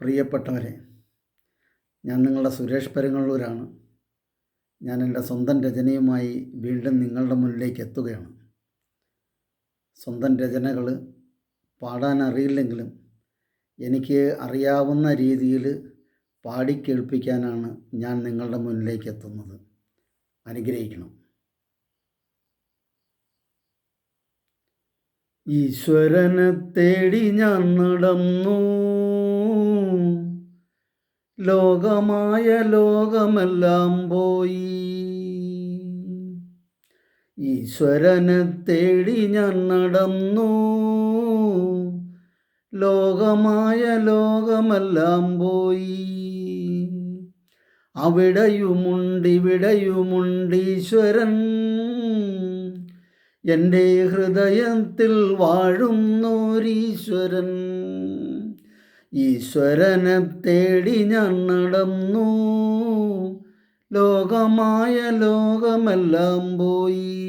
പ്രിയപ്പെട്ടവരെ ഞാൻ നിങ്ങളുടെ സുരേഷ് പെരുങ്ങള്ളൂരാണ്. ഞാൻ എന്റെ സ്വന്തം രചനയുമായി വീണ്ടും നിങ്ങളുടെ മുന്നിലേക്ക് എത്തുകയാണ്. സ്വന്തം രചനകൾ പാടാൻ അറിയില്ലെങ്കിലും എനിക്ക് അറിയാവുന്ന രീതിയിൽ പാടിക്കേൾപ്പിക്കാനാണ് ഞാൻ നിങ്ങളുടെ മുന്നിലേക്ക് എത്തുന്നത്. അനുഗ്രഹിക്കണം. ഈശ്വരനെ തേടി ഞാൻ നടന്നു. ലോകമായ ലോകമെല്ലാം പോയി. ഈശ്വരനെ തേടി ഞാൻ നടന്നു. ലോകമായ ലോകമെല്ലാം പോയി. അവിടെയുമുണ്ട് ഈശ്വരൻ. എന്റെ ഹൃദയത്തിൽ വാഴുന്നോരീശ്വരൻ. ഈശ്വരനെ തേടി ഞാൻ നടന്നു. ലോകമായ ലോകമെല്ലാം പോയി.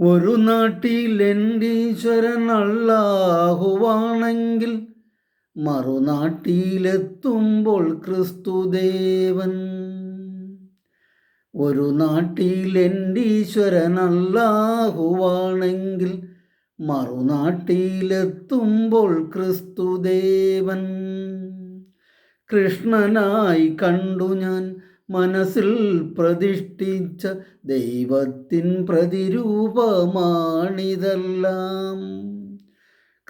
ഒരു നാട്ടിൽ എന്റെ ഈശ്വരൻ അള്ളാഹുവാണെങ്കിൽ മറുനാട്ടിയിലെത്തുമ്പോൾ ക്രിസ്തുദേവൻ. ഒരു നാട്ടിൽ എന്റെ ഈശ്വരൻ അല്ലാഹുവാണെങ്കിൽ മറുനാട്ടിലെത്തുമ്പോൾ ക്രിസ്തുദേവൻ. കൃഷ്ണനായി കണ്ടു ഞാൻ മനസ്സിൽ പ്രതിഷ്ഠിച്ച ദൈവത്തിൻ പ്രതിരൂപമാണിതെല്ലാം.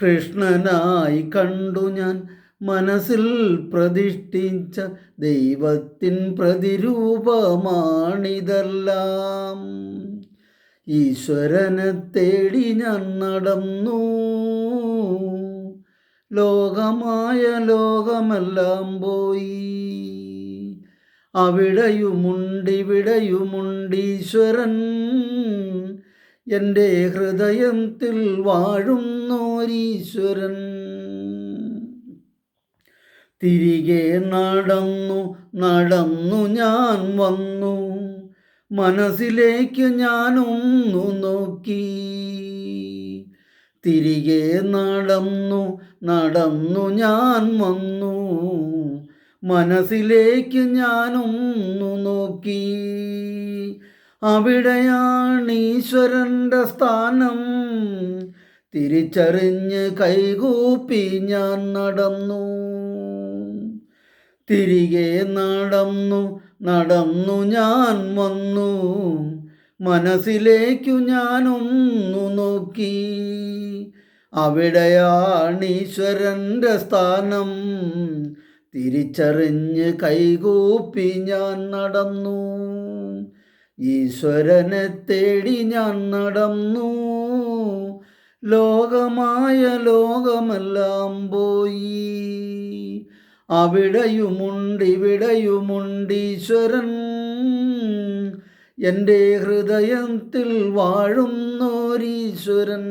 കൃഷ്ണനായി കണ്ടു ഞാൻ മനസ്സിൽ പ്രതിഷ്ഠിച്ച ദൈവത്തിൻ പ്രതിരൂപമാണിതെല്ലാം. ഈശ്വരനെ തേടി ഞാൻ നടന്നു. ലോകമായ ലോകമെല്ലാം പോയി. അവിടെയുമുണ്ടിവിടെയുമുണ്ടീശ്വരൻ എന്റെ ഹൃദയത്തിൽ വാഴുന്നോരീശ്വരൻ. തിരികെ നടന്നു നടന്നു ഞാൻ വന്നു. മനസ്സിലേക്ക് ഞാനൊന്നു നോക്കി. തിരികെ നടന്നു നടന്നു ഞാൻ വന്നു. മനസ്സിലേക്ക് ഞാനൊന്നു നോക്കി. അവിടെയാണ് ഈശ്വരന്റെ സ്ഥാനം. തിരിച്ചറിഞ്ഞ് കൈകൂപ്പി ഞാൻ നടന്നു. തിരികെ നടന്നു നടന്നു ഞാൻ വന്നു. മനസ്സിലേക്കു ഞാനൊന്നു നോക്കി. അവിടെയാണ് ഈശ്വരന്റെ സ്ഥാനം. തിരിച്ചറിഞ്ഞ് കൈകൂപ്പി ഞാൻ നടന്നു. ഈശ്വരനെ തേടി ഞാൻ നടന്നു. ലോകമായ ലോകമെല്ലാം പോയി അവിടെയുമുണ്ടിവിടെയുമുണ്ടീശ്വരൻ എന്റെ ഹൃദയത്തിൽ വാഴുന്നോരീശ്വരൻ.